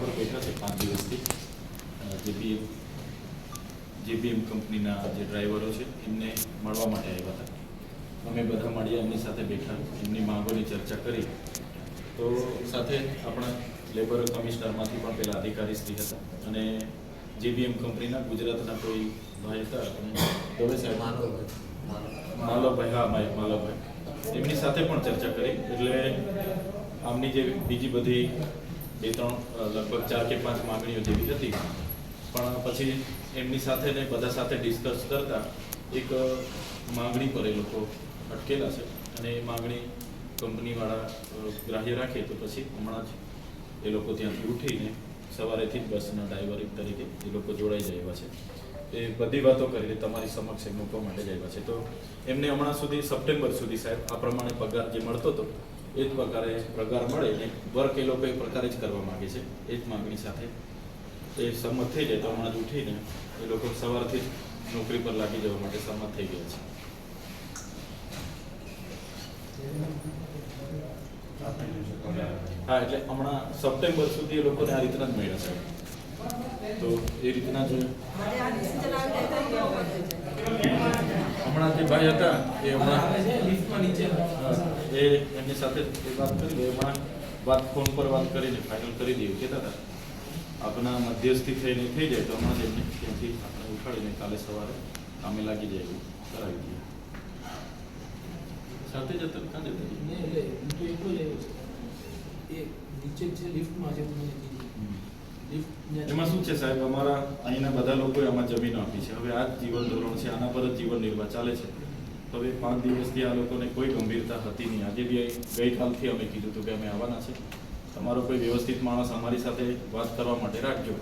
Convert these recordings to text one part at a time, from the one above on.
પર બેઠા છે પાંચ દિવસથી જેપીએમ જેબીએમ કંપનીના જે ડ્રાઈવરો છે એમને મળવા માટે આવ્યા હતા. અમે બધા મળ્યા એમની સાથે બેઠા એમની માંગોની ચર્ચા કરી. તો સાથે આપણા લેબર કમિશનરમાંથી પણ પેલા અધિકારી શ્રી હતા અને જેબીએમ કંપનીના ગુજરાતના કોઈ ભાઈ હતા દવે સાહેબ માલવભાઈ હા ભાઈ માલવભાઈ એમની સાથે પણ ચર્ચા કરી એટલે આમની જે બીજી બધી બે ત્રણ લગભગ ચાર કે પાંચ માંગણીઓ જેવી હતી. પણ પછી એમની સાથે ને બધા સાથે ડિસ્કસ કરતા એક માંગણી પર એ લોકો અટકેલા છે. અને એ માંગણી કંપનીવાળા ગ્રાહ્ય રાખે તો પછી હમણાં જ એ લોકો ત્યાંથી ઉઠીને સવારેથી જ બસના ડ્રાઈવર તરીકે એ લોકો જોડાઈ જાય છે. એ બધી વાતો કરીને તમારી સમક્ષ એ મૂકવા માટે જ આવ્યા છે. તો એમને હમણાં સુધી, સપ્ટેમ્બર સુધી સાહેબ, આ પ્રમાણે પગાર જે મળતો હતો એ જ પ્રકારે પગાર મળે ને વર્ક એ લોકો એ પ્રકારે જ કરવા માંગે છે એ જ માંગણી સાથે. એ સંમત થઈ જાય તો હમણાં જ ઉઠીને એ લોકો સવારથી જ નોકરી પર લાગી જવા માટે સંમત થઈ ગયા છે. હા, એટલે હમણાં સપ્ટેમ્બર સુધી એ લોકોને આ રીતના જ મળ્યા સાહેબ તો એ રીતના જ હમણાં જે ભાઈ હતા એ હમણાં એ એમની સાથે એ વાત કરી એમાં વાત ફોન પર વાત કરીને ફાઇનલ કરી દઈએ. કહેતા હતા આપણા મધ્યસ્થી થઈને થઈ જાય તો હમણાં જ એમને ત્યાંથી આપણે ઉઠાડીને કાલે સવારે કામે લાગી જાય એવું કરાવી દઈએ. સાથે એટલે જ. એ નીચે છે લિફ્ટમાં હમ. લિફ્ટ એમાં શું છે સાહેબ? અમારા અહીંના બધા લોકોએ આમાં જમીન આપી છે. હવે આ જ જીવન ધોરણ છે આના પર જ જીવન નિર્વાહ ચાલે છે. હવે પાંચ દિવસથી આ લોકોને કોઈ ગંભીરતા હતી નહીં. આજે બી ગઈકાલથી અમે કીધું હતું કે અમે આવવાના છે. તમારો કોઈ વ્યવસ્થિત માણસ અમારી સાથે વાત કરવા માટે રાખજો.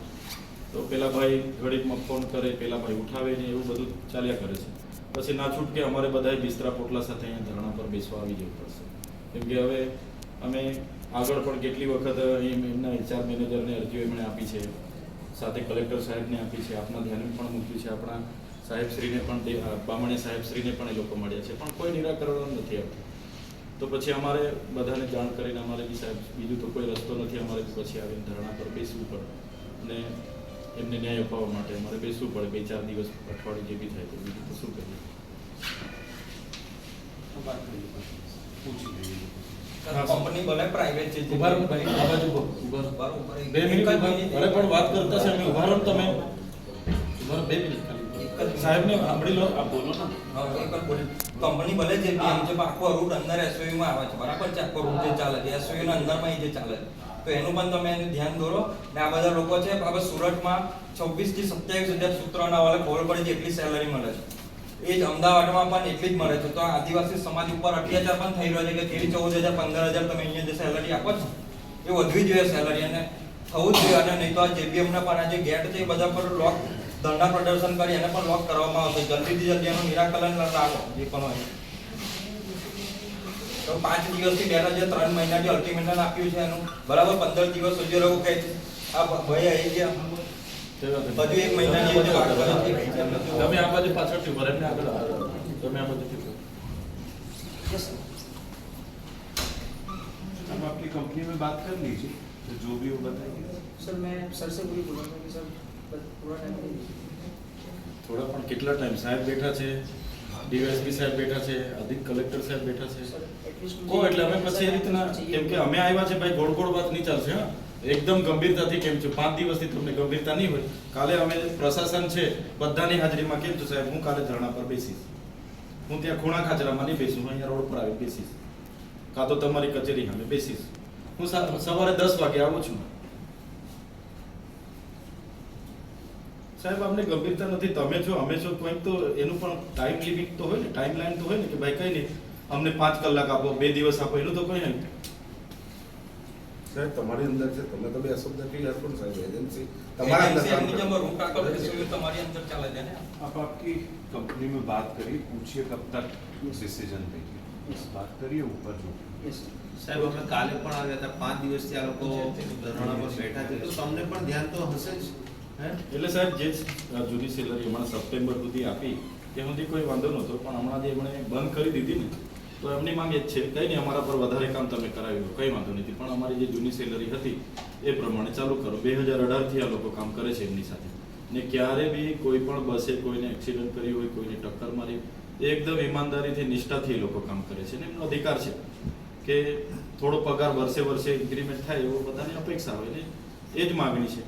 તો પેલા ભાઈ ઘડીકમાં ફોન કરે, પેલા ભાઈ ઉઠાવે ને એવું બધું ચાલ્યા કરે છે. પછી ના છૂટકે અમારે બધાએ બિસ્તરા પોટલા સાથે અહીંયા ધરણા પર બેસવા આવી જવું પડશે. કેમ કે હવે અમે આગળ પણ કેટલી વખત એમના એચઆર મેનેજરને અરજીઓ એમણે આપી છે. સાથે કલેક્ટર સાહેબને આપી છે. આપના ધ્યાને પણ મૂક્યું છે. આપણા સાહેબશ્રીને પણ બામણી સાહેબશ્રીને પણ એ લોકો મળ્યા છે. પણ કોઈ નિરાકરણ નથી આવતું. તો પછી અમારે બધાને જાણ કરીને અમારે બી સાહેબ બીજું તો કોઈ રસ્તો નથી. અમારે પછી આવીને ધરણા પર બેસવું પડે. અને એમને ન્યાય અપાવવા માટે અમારે બેસવું પડે. બે ચાર દિવસ અઠવાડિયું જે બી થાય તો બીજું તો શું કરીએ? કંપની ભલે પ્રાઇવેટ છે જે- ઊભા રહો ભાઈ આ બાજુ બે મિનિટ અરે પણ વાત કરતા છે અમે તમે. બે મિનિટ. સાહેબને સાંભળી લો. બોલો ને જ. કંપની ભલે જે બી એમ છે આખો રૂટ અંદર SUV માં આવે છે. બરાબર છે? આખો રૂટ જે ચાલે છે. SUV ના અંદરમાં જે ચાલે છે. તો એનું પણ તમે એનું ધ્યાન દોરો. ને આ બધા લોકો છે આપણે સુરતમાં છવ્વીસથી સત્યાવીસ હજાર સૂત્રના વાળા ખબર પડી જેટલી સેલરી મળે છે. એ જ અમદાવાદમાં પણ એટલી જ મળે છે. તો આદિવાસી સમાજ ઉપર અત્યાચાર પણ થઈ રહ્યો છે કે તેવી ચૌદ હજાર, પંદર હજાર તમે અહીંયા જે સેલરી આપો છો, એ વધવી જોઈએ સેલરી અને થવું જ જોઈએ. અને નહીં તો આ જેબીએમના પણ આ જે ગેટ છે, એ બધા પર લોક ધરણા પ્રદર્શન કરી એને પણ લોક કરવામાં આવશે જલ્દીથી જલ્દી એનું નિરાકરણ લાવો જે પણ હોય તો પાંચ દિવસથી બે હજાર ત્રણ મહિનાથી અલ્ટિમેટમ આપ્યું છે એનું બરાબર પંદર દિવસ સુધી રહો કે આ ભાઈ આવી ગયા હજુ એક મહિનાની જે વાત કરે છે એ કેમ નથી? તમે આ બાજુ પાછળથી ઉભા રહો, એમને આગળ આવો. તમે આ બાજુથી ઉભા રહો. हम आपकी कंपनी में बात कर लीजिए तो जो भी वो बताइए सर मैं सर से वही बोला था कि सर થોડા પણ કેટલા ટાઈમ સાહેબ બેઠા છે ડીવાયએસપી સાહેબ બેઠા છે, અધિક કલેક્ટર સાહેબ બેઠા છે. કો એટલે અમે પછી એ રીતના, કેમ કે અમે આવ્યા છે ભાઈ ગોળ વાત નહીં ચાલશે એકદમ ગંભીરતાથી કેમ છે? પાંચ દિવસથી તમને ગંભીરતા નહીં હોય. કાલે અમે પ્રશાસન છે, બધાની હાજરીમાં કેમ છું સાહેબ? હું કાલે ધરણા પર બેસીશ. હું ત્યાં ખૂણા ખાચરામાં નહીં બેસું અહીંયા રોડ પર આવી બેસીશ. કાં તો તમારી કચેરી સામે બેસીશ. હું સવારે દસ વાગે આવું છું. સાહેબ અમને ગંભીરતા નથી તમે છો અમે છો કંઈક તો એનું પણ ટાઈમ લિમિટ તો હોય ને ટાઈમ લાઈન તો હોય ને કે ભાઈ કઈ નહીં અમને પાંચ કલાક આપો બે દિવસ આપો એનું તો કઈ નહીં સાહેબ તમારી અંદર છે તમે તો બે શબ્દ કહી શકો ને સાહેબ એજન્સી તમારા અંદર એજન્સી કામ એમની કરે. જેમ રૂટ આખો SUV તમારી અંદર ચાલે છે ને आप आपकी कंपनी में बात करिए पूछिए कब तक डिसीजन देंगे इस बात करिए ऊपर जो यस સાહેબ અમે કાલે પણ આવ્યા હતા પાંચ દિવસથી આ લોકો ધરણા પર બેઠા છે તો તમને પણ ધ્યાન તો હશે જ હે એટલે સાહેબ, જે જૂની સેલરી હમણાં સપ્ટેમ્બર સુધી આપી તે સુધી કોઈ વાંધો નહોતો, પણ હમણાં જે એમણે બંધ કરી દીધી ને, તો એમની માંગ એ જ છે. કંઈ નહીં, અમારા પર વધારે કામ તમે કરાવી લો, કંઈ વાંધો નથી. પણ અમારી જે જૂની સેલરી હતી, એ પ્રમાણે ચાલુ કરો. બે હજાર અઢારથી આ લોકો કામ કરે છે એમની સાથે. ને ક્યારે બી કોઈ પણ બસે કોઈને એક્સિડન્ટ કર્યું હોય, કોઈને ટક્કર મારી એકદમ ઈમાનદારીથી, નિષ્ઠાથી એ લોકો કામ કરે છે. ને એમનો અધિકાર છે કે થોડો પગાર વર્ષે વર્ષે ઇન્ક્રીમેન્ટ થાય એવો બધાની અપેક્ષા હોય ને, એ જ માગણી છે.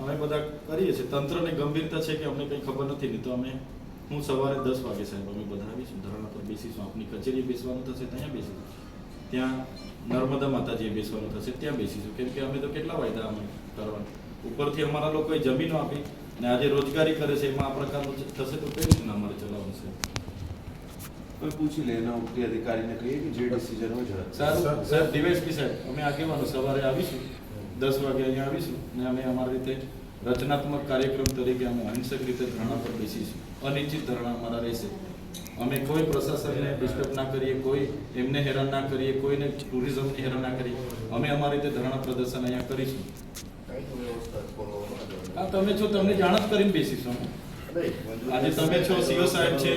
અમે બધા કરીએ છીએ. તંત્રને ગંભીરતા છે કે અમને કંઈ ખબર નથી નહીં તો અમે હું સવારે દસ વાગે સાહેબ અમે બધા આવીશું ધરણા પર બેસીશું. આપની કચેરી બેસવાનું થશે ત્યાં બેસીશું. ત્યાં નર્મદા માતાજીએ બેસવાનું થશે ત્યાં બેસીશું. કેમ કે અમે તો કેટલા વાયદા અમે કરવાના. ઉપરથી અમારા લોકોએ જમીનો આપી ને આજે રોજગારી કરે છે એમાં આ પ્રકારનું થશે તો કઈ રીતના અમારે ચલાવવાનું છે? કોઈ પૂછી લે એના ઉપરી અધિકારીને કહીએ કે જે ડિસિઝન હોય સર. સાહેબ ડીવાયસપી સાહેબ અમે આગેવાનો સવારે આવીશું. દસ વાગે અહીંયા આવીશું ને અમે અમારી રીતે રચનાત્મક કાર્યક્રમ તરીકે અમે અહિંસક રીતે ધરણા પર બેસીશું. અનિશ્ચિત ધરણા અમારા રહેશે. અમે કોઈ પ્રશાસનને ડિસ્ટર્બ ના કરીએ કોઈ એમને હેરાન ના કરીએ કોઈને ટુરિઝમને હેરાન ના કરીએ. અમે અમારી રીતે ધરણા પ્રદર્શન અહીંયા કરીશું. આ તમે છો તમને જાણ જ કરીને બેસીશું આજે તમે છો સીઓ સાહેબ છે.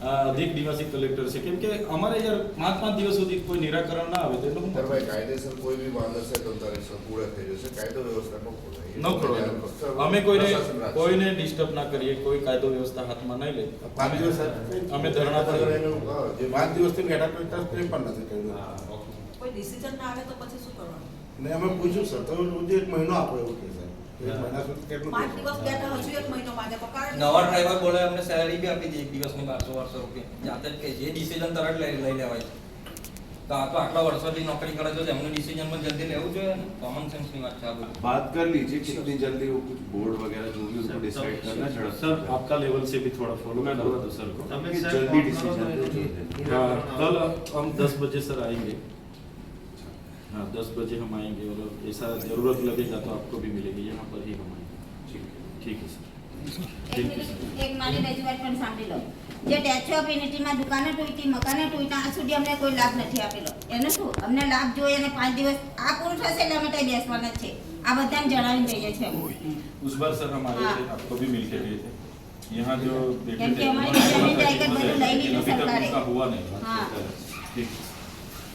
અધિક નિવાસી કલેક્ટર છે. કેમ કે અમારે યાર પાંચ પાંચ દિવસ સુધી કોઈ નિરાકરણ ના આવે તો એનું શું ભાઈ કાયદેસર કોઈ બી વાંધો છે તો તારે પૂરા થઈ જશે. કાયદો વ્યવસ્થા ન ખોરવાય. અમે કોઈને કોઈને ડિસ્ટર્બ ના કરીએ કોઈ કાયદો વ્યવસ્થા હાથમાં નહીં લે. પાંચ દિવસ અમે ધરણા પર જે પાંચ દિવસથી બેઠા તો ત્યાં કંઈ પણ નથી કર્યું. કોઈ ડિસિઝન ના આવે તો પછી શું કરવાનું? ને અમે પૂછ્યું સર તો હજુ એક મહિનો આપો એવું કે સાહેબ એક મહિના સુધી કેટલું પાંચ દિવસ બેઠા હજુ એક મહિનો માંગે તો કારણ નવા ડ્રાઈવર બોલે અમને સેલરી બી આપી દે એક દિવસની બારસો બારસો રૂપિયા જાતે જ કે જે ડિસિઝન તરત લઈ લઈ લેવાય છે તો આ તો આટલા વર્ષોથી નોકરી કરે છે તો એમનું ડિસિઝન પણ જલ્દી લેવું જોઈએ ને કોમન સેન્સની વાત છે આ બધું बात कर लीजिए कितनी जल्दी वो कुछ बोर्ड वगैरह जो भी उनको डिसाइड करना है झड़प सर आपका लेवल से भी थोड़ा फॉलो मैं करवा बोल- दो सर को તમે कि સાહેબ जल्दी ફોન કરો डिसीजन તો हाँ, कल નિરાકરણ हम दस बजे सर आएंगे दस बजे हम आएंगे और ऐसा ज़रूरत लगेगा तो आपको भी मिलेगी यहाँ पर ही हम आएंगे। ठीक है सर। એક મારી રજૂઆત પણ સાંભળી લો જે ટેચો ઓફ દુકાને તૂટી મકાને તૂટતા આ સુધી અમને કોઈ લાભ નથી આપેલો એને શું અમને લાભ જોઈએ અને પાંચ દિવસ આ પૂરું થશે એટલે અમે ત્યાં બેસવાના છે આ બધાને જણાવી દઈએ છે उस बार सर हम आए थे आपको भी मिल के गए थे. यहाँ जो देखे थे, उन्होंने बोला था कि मजा है,